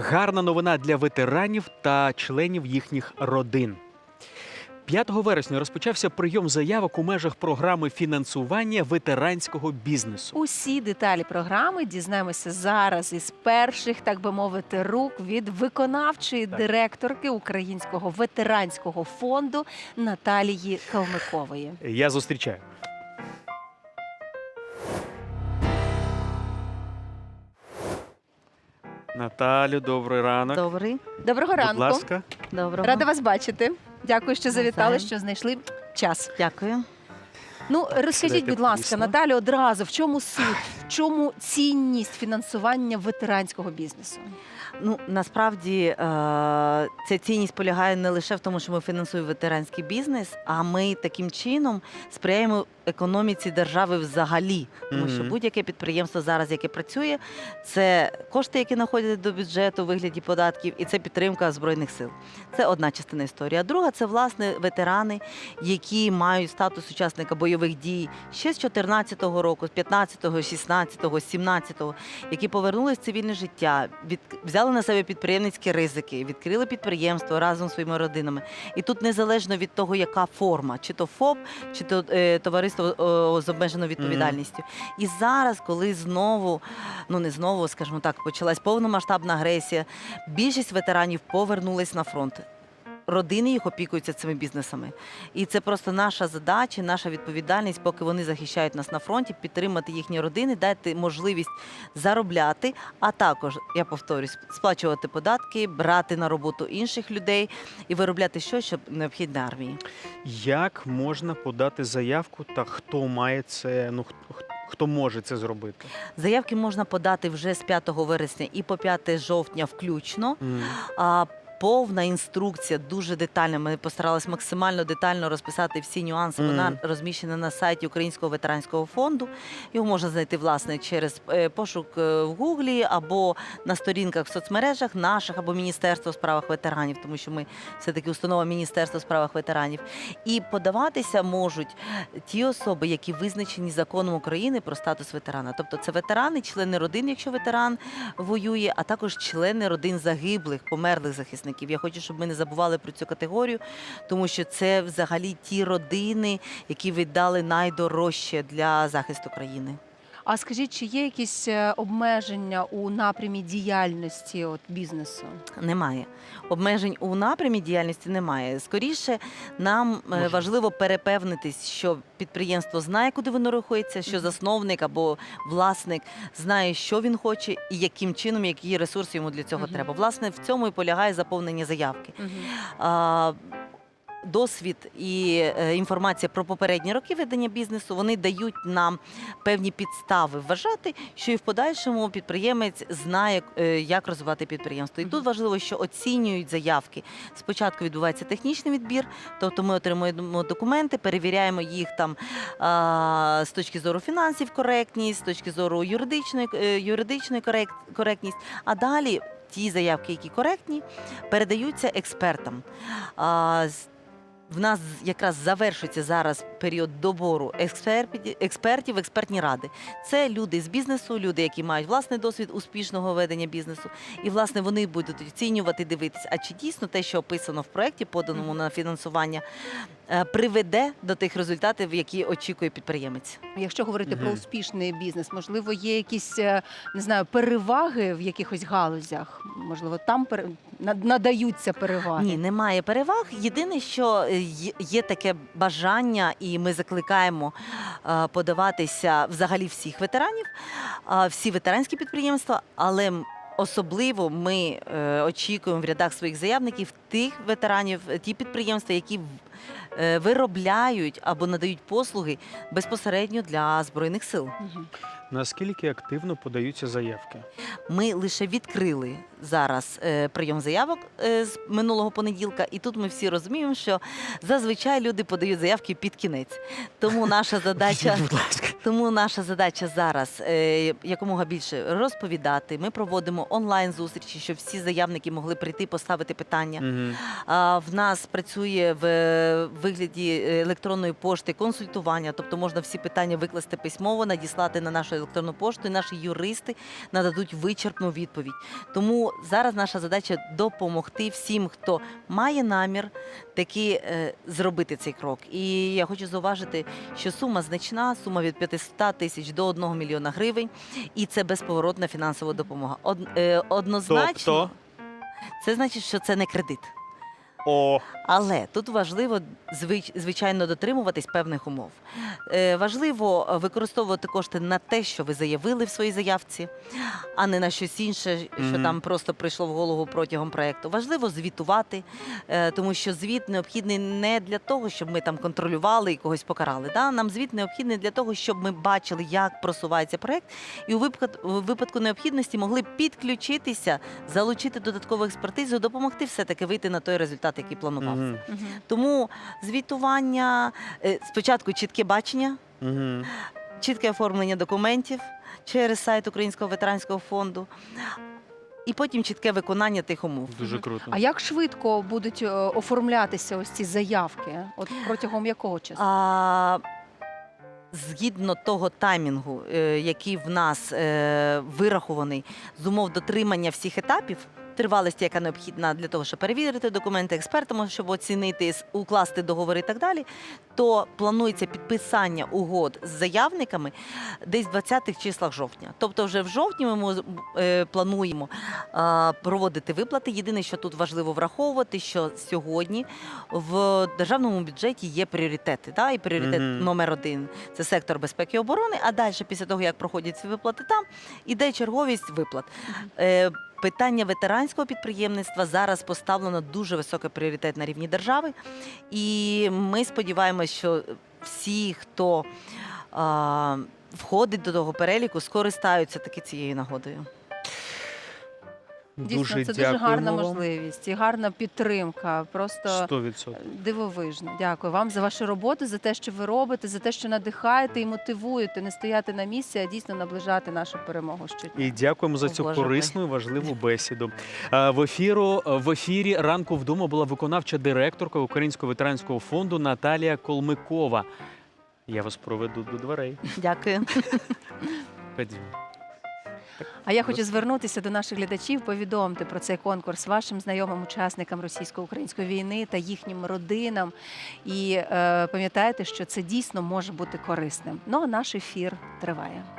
Гарна новина для ветеранів та членів їхніх родин. 5 вересня розпочався прийом заявок у межах програми фінансування ветеранського бізнесу. Усі деталі програми дізнаємося зараз із перших, так би мовити, рук від виконавчої Так. директорки Українського ветеранського фонду Наталії Калмикової. Я зустрічаю. Наталю, добрий ранок. Добрий. Доброго ранку. Будь ласка. Доброго. Рада вас бачити. Дякую, що завітали, що знайшли час. Дякую. Ну розкажіть, будь ласка. Наталю, одразу в чому суть, в чому цінність фінансування ветеранського бізнесу? Ну насправді е, ця цінність полягає не лише в тому, що ми фінансуємо ветеранський бізнес, а ми таким чином сприяємо економіці держави взагалі. Тому що будь-яке підприємство зараз, яке працює, це кошти, які надходять до бюджету у вигляді податків, і це підтримка збройних сил. Це одна частина історії. А друга це власне ветерани, які мають статус учасника бойових дій ще з 14-го року, з 15-го, 16-го, 17-го, які повернулись в цивільне життя, від взяли на себе підприємницькі ризики, відкрили підприємство разом зі своїми родинами. І тут незалежно від того, яка форма, чи то ФОП, чи то е, товариство о, з обмеженою відповідальністю. І зараз, коли знову, ну не знову, скажімо так, почалась повномасштабна агресія, більшість ветеранів повернулись на фронт. Родини їх опікуються цими бізнесами, і це просто наша задача, наша відповідальність, поки вони захищають нас на фронті, підтримати їхні родини, дати можливість заробляти, а також я повторюсь, сплачувати податки, брати на роботу інших людей і виробляти щось, що необхідне армії. Як можна подати заявку та хто має це, ну хто, хто може це зробити? Заявки можна подати вже з 5 вересня і по 5 жовтня включно. М. Повна інструкція дуже детальна. Ми постаралися максимально детально розписати всі нюанси. Вона розміщена на сайті Українського ветеранського фонду. Його можна знайти власне через е, пошук е, в Гуглі або на сторінках в соцмережах наших або Міністерства у справах ветеранів, тому що ми все таки установа Міністерства у справах ветеранів. І подаватися можуть ті особи, які визначені законом України про статус ветерана. Тобто це ветерани, члени родин, якщо ветеран воює, а також члени родин загиблих, померлих захисників. Я хочу, щоб ми не забували про цю категорію, тому що це взагалі ті родини, які віддали найдорожче для захисту країни. А скажіть, чи є якісь е, обмеження у напрямі діяльності от, бізнесу? Немає обмежень у напрямі діяльності. Немає. Скоріше нам е, Може. важливо перепевнитись, що підприємство знає, куди воно рухається, що засновник або власник знає, що він хоче і яким чином, які ресурси йому для цього Мгм. треба. Власне, в цьому і полягає заповнення заявки. Угу. А, Досвід і е, інформація про попередні роки ведення бізнесу вони дають нам певні підстави вважати, що і в подальшому підприємець знає, е, як розвивати підприємство. І тут важливо, що оцінюють заявки. Спочатку відбувається технічний відбір, тобто ми отримуємо документи, перевіряємо їх там з точки зору фінансів, коректність, з точки зору юридичної, е, юридичної корект- коректність. А далі ті заявки, які коректні, передаються експертам. В нас якраз завершується зараз період добору експертів, експертні ради. Це люди з бізнесу, люди, які мають власний досвід успішного ведення бізнесу. І власне вони будуть оцінювати, дивитися, а чи дійсно те, що описано в проєкті, поданому на фінансування, е, приведе до тих результатів, які очікує підприємець. Якщо говорити про успішний бізнес, можливо, є якісь е, не знаю переваги в якихось галузях? Можливо, там надаються переваги. Ні, немає переваг. Єдине, що е, є- таке бажання, і ми закликаємо е, подаватися взагалі всіх ветеранів, е, всі ветеранські підприємства, але особливо ми е, очікуємо в рядах своїх заявників тих ветеранів, е, ті підприємства, які е, виробляють або надають послуги безпосередньо для збройних сил. Наскільки активно подаються заявки? Ми лише відкрили зараз е, прийом заявок е, з минулого понеділка, і тут ми всі розуміємо, що зазвичай люди подають заявки під кінець. Тому наша задача Будь ласка. Тому наша задача зараз е, якомога більше розповідати. Ми проводимо онлайн зустрічі, щоб всі заявники могли прийти, поставити питання. А, В нас працює в е, вигляді електронної пошти консультування, тобто можна всі питання викласти письмово, надіслати на нашу електронну пошту, і наші юристи нададуть вичерпну відповідь. Тому зараз наша задача допомогти всім, хто має намір таки е, зробити цей крок. І я хочу зауважити, що сума значна, сума від 500 тисяч до 1 мільйона гривень, і це безповоротна фінансова допомога. Од, е, однозначно, Тобто? це значить, що це не кредит. О, Але тут важливо звичайно дотримуватись певних умов. Е, важливо використовувати кошти на те, що ви заявили в своїй заявці, а не на щось інше, що Мгм. там просто прийшло в голову протягом проекту. Важливо звітувати, е, тому що звіт необхідний не для того, щоб ми там контролювали і когось покарали. Да? Нам звіт необхідний для того, щоб ми бачили, як просувається проект, і у випадку, у випадку необхідності могли підключитися, залучити додаткову експертизу, допомогти все-таки вийти на той результат, який планувався. Мгм. Тому звітування е, спочатку чітке бачення, мгм. чітке оформлення документів через сайт Українського ветеранського фонду, і потім чітке виконання тих умов. дуже круто. А як швидко будуть е, оформлятися ось ці заявки? От протягом якого часу? А, згідно того таймінгу, е, який в нас е, вирахований з умов дотримання всіх етапів. Тривалості, яка необхідна для того, щоб перевірити документи експертами, щоб оцінити, укласти договори і так далі, то планується підписання угод з заявниками десь в 20-х числах жовтня. Тобто, вже в жовтні ми е, плануємо проводити виплати. Єдине, що тут важливо враховувати, що сьогодні в державному бюджеті є пріоритети. Да? І пріоритет Мгм. номер один це сектор безпеки і оборони. А далі, після того як проходять ці виплати, там іде черговість виплат. Мгм. Е, Питання ветеранського підприємництва зараз поставлено дуже високий пріоритет на рівні держави, і ми сподіваємося, що всі, хто е, входить до того переліку, скористаються таки цією нагодою. Дійсно, дуже це дуже гарна вам. можливість і гарна підтримка. Просто 100%. дивовижно. Дякую вам за вашу роботу, за те, що ви робите, за те, що надихаєте і мотивуєте не стояти на місці, а дійсно наближати нашу перемогу щодня. І дякуємо за О, цю Боже корисну і важливу бесіду. В ефіру в ефірі ранку вдома була виконавча директорка Українського ветеранського фонду Наталія Колмикова. Я вас проведу до дверей. Дякую. Ходімо. А я хочу звернутися до наших глядачів, повідомити про цей конкурс вашим знайомим учасникам російсько-української війни та їхнім родинам. І е, пам'ятайте, що це дійсно може бути корисним. Ну а наш ефір триває.